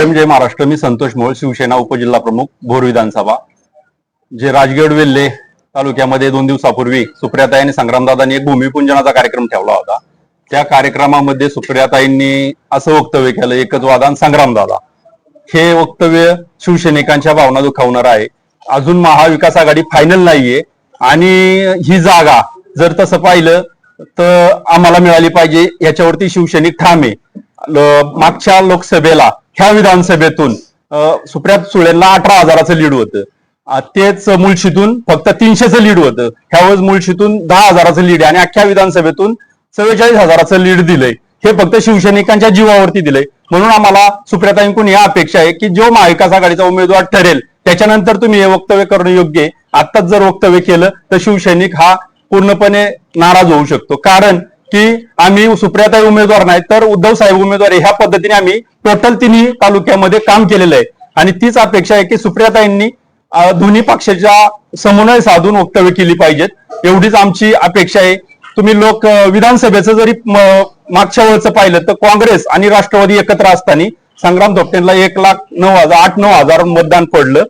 Supreme जय महाराष्ट्र मी संतोष मोहोळ शिवसेना उपजिल्हा प्रमुख भोर विधानसभा. जे राजगड वेल्हे तालुक्यामध्ये दोन दिवसापूर्वी सुप्रियाताई आणि संग्रामदादांनी एक भूमिपूजनाचा कार्यक्रम ठेवला होता. त्या कार्यक्रमामध्ये सुप्रियाताईंनी असं वक्तव्य केलं एकच वादान संग्रामदादा. हे वक्तव्य शिवसैनिकांच्या भावना दुखावणार आहे. अजून महाविकास आघाडी फायनल नाहीये आणि ही जागा जर तसं पाहिलं तर आम्हाला मिळाली पाहिजे याच्यावरती शिवसैनिक ठाम आहे. मागच्या लोकसभेला ह्या विधानसभेतून अ, सुप्रियात सुळेंना अठरा हजाराचं लीड होतं. तेच मुळशीतून फक्त तीनशेचं लीड होतं. ह्यावेळेस मुळशीतून दहा हजाराचं लीड आहे आणि अख्ख्या विधानसभेतून चव्वेचाळीस हजाराचं लीड दिलंय. हे फक्त शिवसैनिकांच्या जीवावरती दिलंय. म्हणून आम्हाला सुप्रियाताईंकडून ही अपेक्षा आहे की जो महाविकास आघाडीचा उमेदवार ठरेल त्याच्यानंतर तुम्ही हे वक्तव्य करणं योग्य आहे. आत्ताच जर वक्तव्य केलं तर शिवसैनिक हा पूर्णपणे नाराज होऊ शकतो. कारण की आम्ही सुप्रियाताई उमेदवार नाही तर उद्धव साहेब उमेदवार ह्या पद्धतीने आम्ही टोटल तिन्ही तालुक्यामध्ये काम केलेलं आहे. आणि तीच अपेक्षा आहे की सुप्रियाताईंनी दोन्ही पक्षाच्या समन्वय साधून वक्तव्य केली पाहिजेत. एवढीच आमची अपेक्षा आहे. तुम्ही लोक विधानसभेचं जरी मागच्या वेळचं पाहिलं तर काँग्रेस आणि राष्ट्रवादी एकत्र असताना संग्राम धोपटेंना एक लाख नऊ हजार आठ नऊ हजार मतदान पडलं.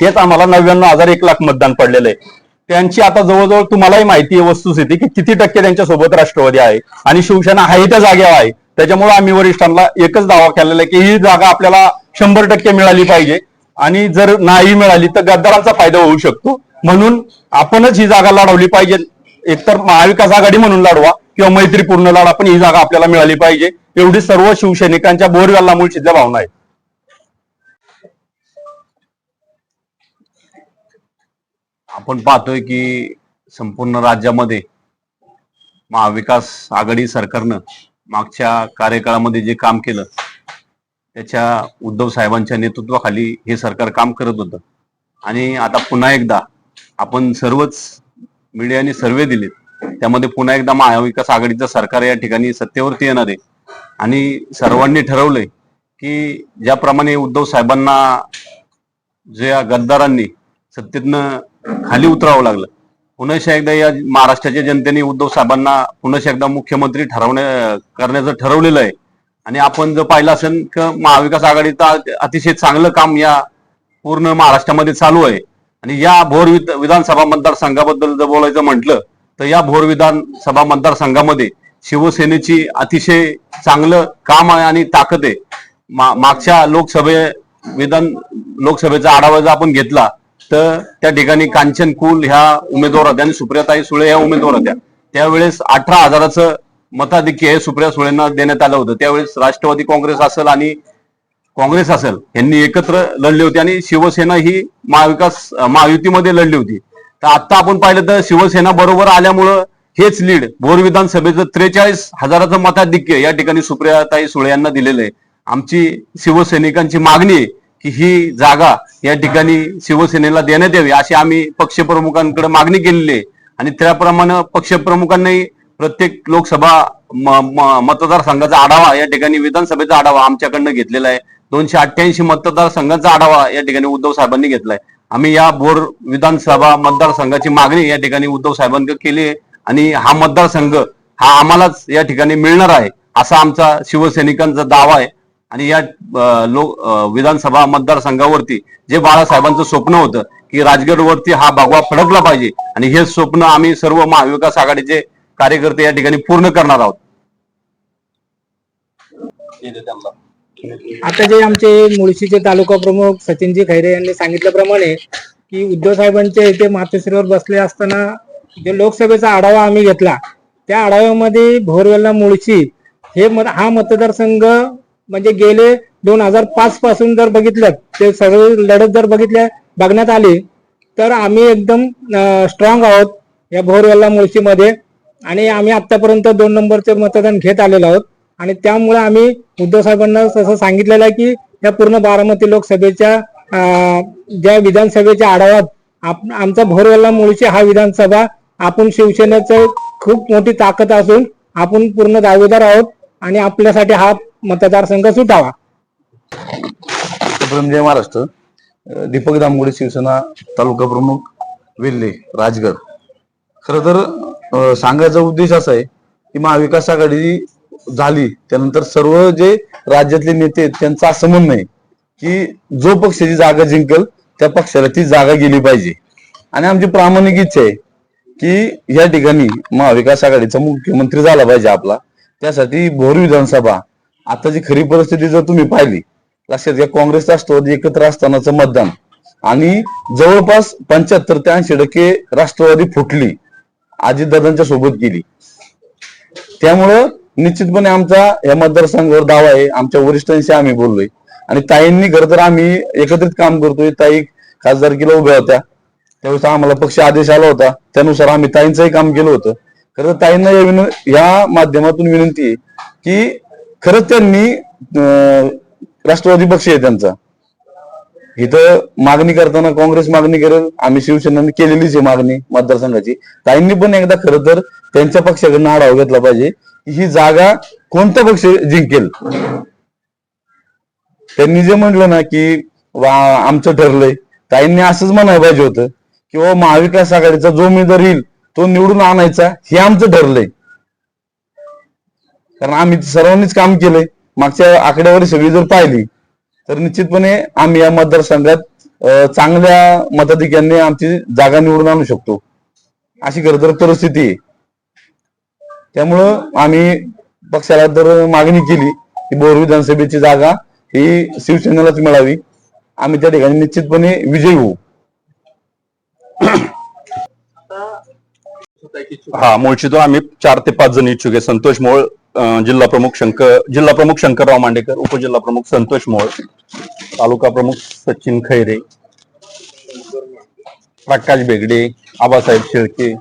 तेच आम्हाला नव्याण्णव हजार एक लाख मतदान पडलेलं आहे. त्यांची आता जवळजवळ तुम्हालाही माहिती आहे वस्तुस्थिती की किती टक्के त्यांच्यासोबत राष्ट्रवादी आहे. आणि शिवसेना आहे त्या जागेवर आहे. त्याच्यामुळे आम्ही वरिष्ठांना एकच दावा केलेला आहे की ही जागा आपल्याला शंभर टक्के मिळाली पाहिजे. आणि जर नाही मिळाली तर गद्दारांचा फायदा होऊ शकतो. म्हणून आपणच ही जागा लढवली पाहिजे. एकतर महाविकास आघाडी म्हणून लढवा किंवा मैत्रीपूर्ण लढा पण ही जागा आपल्याला मिळाली पाहिजे. एवढी सर्व शिवसैनिकांच्या बोरवेल्ला मुळशीतल्या भावना आहे. आपण पाहतोय की संपूर्ण राज्यामध्ये महाविकास आघाडी सरकारनं मागच्या कार्यकाळामध्ये जे काम केलं त्याच्या उद्धव साहेबांच्या नेतृत्वाखाली हे सरकार काम करत होतं. आणि आता पुन्हा एकदा आपण सर्वच मीडियाने सर्वे दिलेत. त्यामध्ये पुन्हा एकदा महाविकास आघाडीचं सरकार या ठिकाणी सत्तेवरती येणार आहे. आणि सर्वांनी ठरवलंय की ज्याप्रमाणे उद्धव साहेबांना ज्या गद्दारांनी सत्तेतनं खाली उतरावं लागलं. पुन्हा एकदा या महाराष्ट्राच्या जनतेने उद्धव साहेबांना पुन्हा एकदा मुख्यमंत्री ठरवण्या करण्याचं ठरवलेलं आहे. आणि आपण जर पाहिलं असेल तर महाविकास आघाडीचं अतिशय चांगलं काम या पूर्ण महाराष्ट्रामध्ये चालू आहे. आणि या भोर विधानसभा मतदारसंघाबद्दल जर बोलायचं म्हटलं तर या भोर विधानसभा मतदारसंघामध्ये शिवसेनेची अतिशय चांगलं काम आहे आणि ताकद आहे. मागच्या लोकसभे विधान लोकसभेचा आढावा जर आपण घेतला तर त्या ठिकाणी कांचन कुल ह्या उमेदवार होत्या आणि सुप्रियाताई सुळे ह्या उमेदवार होत्या. त्यावेळेस अठरा हजाराचं मताधिक्य हे सुप्रिया सुळेंना देण्यात आलं होतं. त्यावेळेस राष्ट्रवादी काँग्रेस असेल आणि काँग्रेस असेल यांनी एकत्र लढली होती आणि शिवसेना ही महाविकास महायुतीमध्ये लढली होती. तर आता आपण पाहिलं तर शिवसेना बरोबर आल्यामुळं हेच लीड भोर विधानसभेचं त्रेचाळीस हजाराचं मताधिक्य या ठिकाणी सुप्रियाताई सुळे यांना दिलेलं आहे. आमची शिवसैनिकांची मागणी आहे की ही जागा या ठिकाणी शिवसेनेला देण्यात यावी अशी आम्ही पक्षप्रमुखांकडे मागणी केलेली आहे. आणि त्याप्रमाणे पक्षप्रमुखांनी प्रत्येक लोकसभा मतदारसंघाचा आढावा या ठिकाणी विधानसभेचा आढावा आमच्याकडनं घेतलेला आहे. दोनशे अठ्ठ्याऐंशी मतदारसंघाचा आढावा या ठिकाणी उद्धव साहेबांनी घेतलाय आम्ही या बोर विधानसभा मतदारसंघाची मागणी या ठिकाणी उद्धव साहेबांकडे केली आहे. आणि हा मतदारसंघ हा आम्हालाच या ठिकाणी मिळणार आहे असा आमचा शिवसैनिकांचा दावा आहे. आणि या लोक विधानसभा मतदारसंघावरती जे बाळासाहेबांचं स्वप्न होतं की राजगडवरती हा भगवा फडकला पाहिजे आणि हे स्वप्न आम्ही सर्व महाविकास आघाडीचे कार्यकर्ते या ठिकाणी पूर्ण करणार आहोत. आता जे आमचे मुळशीचे तालुका प्रमुख सचिनजी खैरे यांनी सांगितल्याप्रमाणे की उद्धव साहेबांच्या इथे मातोश्रीवर बसले असताना जे लोकसभेचा आढावा आम्ही घेतला त्या आढाव्यामध्ये भोरवेल्ला मुळशी हे मत हा मतदारसंघ म्हणजे गेले दोन हजार पाच पासून जर बघितलं ते सर्व लढत जर बघितल्या बघण्यात आली तर आम्ही एकदम स्ट्रॉंग आहोत या भोरवेल्ला मुळशीमध्ये. आणि आम्ही आतापर्यंत दोन नंबरचे मतदान घेत आलेलो आहोत. आणि त्यामुळे आम्ही उद्धव साहेबांना तसं सांगितलेलं आहे की या पूर्ण बारामती लोकसभेच्या ज्या विधानसभेच्या आढाव्यात आप- आमचा भोरवेल्ला मुळशी हा विधानसभा आपण शिवसेनेचं खूप मोठी ताकद असून आपण पूर्ण दावेदार आहोत. आणि आपल्यासाठी हा मतदारसंघ सुटावा. जय महाराष्ट्र. दीपक दामगुडे शिवसेना तालुका प्रमुख वेल्हे राजगड. खर तर सांगायचा उद्देश असा आहे की महाविकास आघाडी झाली त्यानंतर सर्व जे राज्यातले नेते आहेत त्यांचं असं म्हणणं आहे की जो पक्षाची जागा जिंकल त्या पक्षाला ती जागा गेली पाहिजे. आणि आमची प्रामाणिक इच्छा आहे की या ठिकाणी महाविकास आघाडीचा मुख्यमंत्री झाला पाहिजे आपला. त्यासाठी भोर विधानसभा आताची खरी परिस्थिती जर तुम्ही पाहिली लक्षात घ्या काँग्रेस राष्ट्रवादी एकत्र असतानाचं मतदान. आणि जवळपास पंच्याहत्तर ते ऐंशी टक्के राष्ट्रवादी फुटली अजितदादांच्या सोबत गेली. त्यामुळं निश्चितपणे आमचा या मतदारसंघावर दावा आहे. आमच्या वरिष्ठांशी आम्ही बोललोय. आणि ताईंनी खरं तर आम्ही एकत्रित काम करतोय. ताई खासदारकीला उभ्या होत्या. त्यावेळेस आम्हाला पक्ष आदेश आला होता. त्यानुसार आम्ही ताईंचंही काम केलं होतं. खरं तर ताईंना या विनं या माध्यमातून विनंती आहे की खरंच त्यांनी अं, राष्ट्रवादी पक्ष आहे त्यांचा. इथं मागणी करताना काँग्रेस मागणी करेल आम्ही शिवसेनेने केलेलीच आहे मागणी मतदारसंघाची. ताईंनी पण एकदा खरं तर त्यांच्या पक्षाकडनं आढावा घेतला पाहिजे ही जागा कोणता पक्ष जिंकेल? त्यांनी जे म्हटलं ना की वा आमचं ठरलंय. ताईंनी असंच म्हणायला पाहिजे होतं किंवा हो, महाविकास आघाडीचा जो उमेदवार येईल तो निवडून आणायचा हे आमचं ठरलंय. कारण आम्ही सर्वांनीच काम केलंय. मागच्या आकड्यावर सगळी जर पाहिली तर निश्चितपणे आम्ही या मतदारसंघात चांगल्या मताधिक्यांनी आमची जागा निवडून आणू शकतो. अशी खरं तर परिस्थिती आहे. त्यामुळं आम्ही पक्षाला तर मागणी केली की बोर विधानसभेची जागा ही शिवसेनेलाच मिळावी. आम्ही त्या ठिकाणी निश्चितपणे विजयी होऊ. हा मुळशीतून आम्ही चार ते पाच जण इच्छुक आहे. संतोष मोळ जिल्हा प्रमुख शंकर जिल्हा प्रमुख शंकरराव मांडेकर उपजिल्हा प्रमुख संतोष मोळ तालुका प्रमुख सचिन खैरे प्रकाश बेगडे आबासाहेब शेळके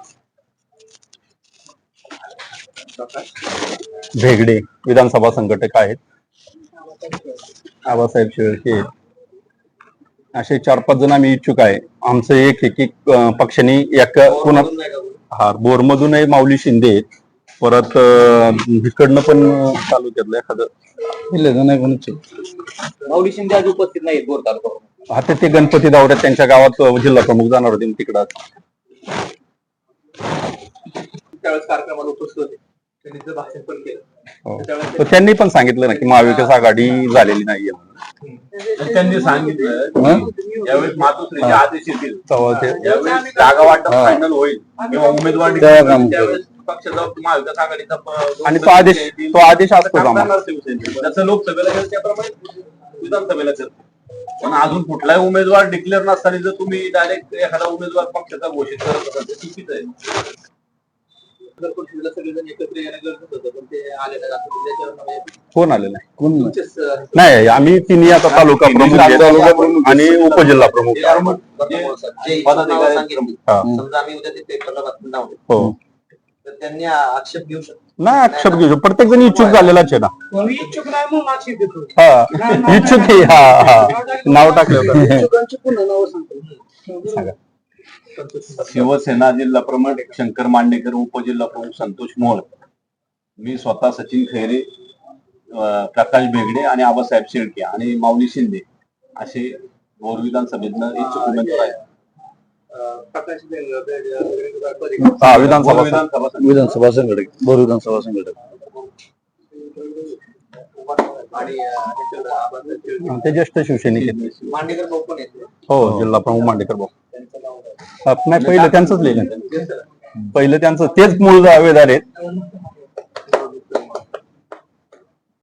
भेगडे विधानसभा संघटक आहेत. आबासाहेब शेळके असे चार पाच जण आम्ही इच्छुक आहे. आमचं एक एक पक्षाने एक पुन्हा हा बोरमधूनही माऊली शिंदे आहेत. परत इकडनं पण तालुक्यातलं एखादं नाही कोणाची माऊली शिंदे आज उपस्थित नाहीत बोर तालुका आता ते गणपती दौऱ्यात त्यांच्या गावात जिल्हा प्रमुख जाणार होते तिकडं त्यावेळेस कार्यक्रमाला उपस्थित होते. त्यांनी भाषण पण केलं. हो. त्यांनी पण सांगितलं ना की महाविकास आघाडी झालेली नाहीये म्हणून. त्यांनी सांगितलं की यावेळेस मातोश्रीचे आदेश येतील. जागा वाटप फायनल होईल. किंवा उमेदवार त्यावेळेस पक्षाचा महाविकास आघाडीचा आणि तो आदेश तो आदेश असतो. जसं लोकसभेला केलं त्याप्रमाणे विधानसभेला करतो पण अजून कुठलाही उमेदवार डिक्लेअर नसताना जर तुम्ही डायरेक्ट एखादा उमेदवार पक्षाचा घोषित करत असाल तर चुकीचं आहे. ते कोण आले नाही कोण? नाही आम्ही तिन्ही आता तालुका प्रमुख आणि उपजिल्हा प्रमुख. हा. समजा आम्ही उद्या त्यांनी आक्षेप घेऊ शकतो नाही. आक्षेप घेऊ प्रत्येक जण इच्छुक झालेलाच आहे ना. कोणी इच्छुक नाही म्हणून आक्षेप देतो हा इच्छुक आहे. हा हा. नाव टाकलं. इच्छुकांची पुन्हा नावं सांगतो. सांगा. शिवसेना जिल्हा प्रमुख शंकर मांडेकर उपजिल्हा प्रमुख संतोष मोळ मी स्वतः सचिन खैरे प्रकाश बेगडे आणि आबासाहेब शेळके आणि माऊली शिंदे असे बोर विधानसभेतनं इच्छुक उमेदवार आहेत. हा विधानसभा विधानसभा संघटक. भोर विधानसभा संघटक. ते ज्येष्ठ शिवसैनिक हो जिल्हा प्रमुख मांडेकर भाऊ. नाही पहिलं त्यांचंच लिहिलं. पहिलं त्यांचं तेच मूळ दावेदार आहेत.